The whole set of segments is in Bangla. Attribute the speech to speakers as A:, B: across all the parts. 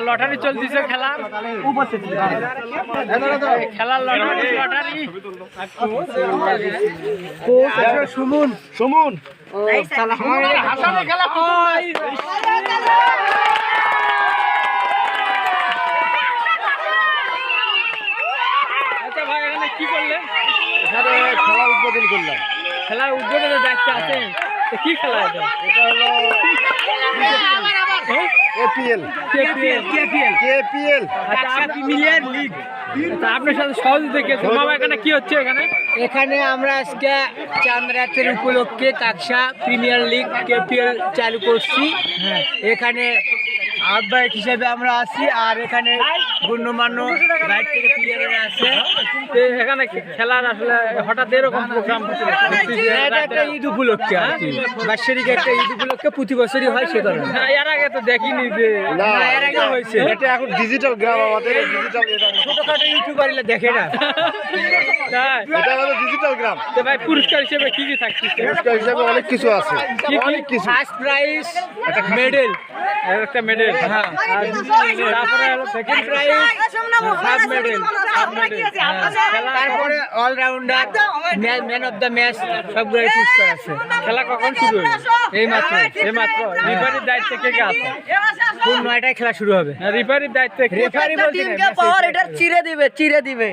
A: লটারি চলতেছে খেলা। খেলার লটারি লটারি।
B: সুমন। সুমন। খেলা
A: আচ্ছা ভাই এখানে কি করলেন
B: এখানে খেলা উদ্বোধন করলাম।
A: খেলার উদ্বোধনের দায়িত্ব আছে তো কি খেলা এটা
B: এটা হলো এপিএল
A: কেপিএল কেপিএল
B: কেপিএল
A: আচ্ছা লিগ। আচ্ছা আপনার সাথে সহযোগিতা কে মামা এখানে কি হচ্ছে এখানে?
C: এখানে আমরা আজকে চাঁদ রাতের উপলক্ষে কাকসা প্রিমিয়ার লিগ কেপিএল চালু করছি। এখানে আহ্বায়ক হিসেবে আমরা আছি আর এখানে গণ্যমান্য বাইর থেকে প্লেয়াররা আছে।
A: তো এখানে খেলার আসলে হঠাৎ এরকম প্রোগ্রাম
C: এটা একটা ঈদ উপলক্ষে বাৎসরিক একটা ঈদ উপলক্ষে প্রতি বছরই হয় সে কারণে
A: এর আগে তো দেখিনি যে
B: না
C: এর আগে হয়েছে।
B: এটা এখন ডিজিটাল গ্রাম আমাদের ডিজিটাল
C: ছোটখাটো ইউটিউবাররা দেখে না?
B: এটা আমাদের ডিজিটাল গ্রাম।
A: তো ভাই পুরস্কার হিসেবে কি কি থাকছে?
B: পুরস্কার হিসাবে অনেক কিছু আছে? অনেক কিছু।
C: ফার্স্ট প্রাইজ মেডেল
A: একটা মেডেল হলো
C: সাব মেডেল তারপরে allrounder man of the match সবগুলো পুরস্কার আছে
A: খেলা কখন শুরু হবে
C: এই মাত্র
A: এই মাত্র রিফারির দায়িত্বে কে কে আছে
C: খেলা শুরু হবে
A: রিফারির দায়িত্বে
C: রেফারি বলতে
D: টিমকে পাওয়ার এটা চিরে দিবে চিরে দিবে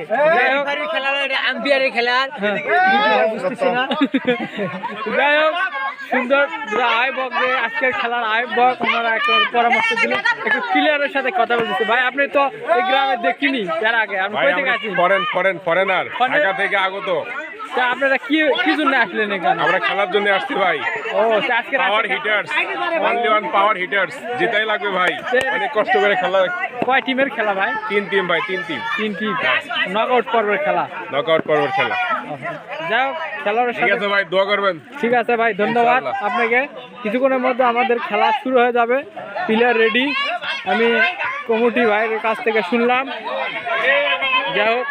C: রেফারি খেলা আম্পায়ারের খেলা বুঝতেছি না
A: যাই হোক সুন্দর আয়বক যে আজকের খেলার আয়বক ওনারা একটা পরামর্শ দিল একটু ক্লিয়ারের সাথে কথা বলতেছে। ভাই আপনি তো এই গ্রামে দেখিনি তার আগে আপনি কই থেকে আছেন
E: ফরেন ফরেন ফরেনার? ঢাকা থেকে আগত।
A: তা আপনারা কি কি জন্য আসলেন এখানে?
E: আমরা খেলার জন্য আসছি ভাই।
A: ও আজকে
E: power hitters only one power hitters যেটাই লাগবে ভাই। অনেক কষ্ট করে খেলা
A: কয় টিমের খেলা ভাই?
E: তিন টিম ভাই তিন টিম
A: তিন টিম নক আউট পর্বের খেলা।
E: নকআউট পর্বের খেলা।
A: যাই হোক
E: ঠিক আছে ভাই দোয়া করবেন।
A: ঠিক আছে ভাই ধন্যবাদ আপনাকে। কিছুক্ষণের মধ্যে আমাদের খেলা শুরু হয়ে যাবে। প্লেয়ার রেডি আমি কমিটি ভাইয়ের কাছ থেকে শুনলাম। যাই হোক।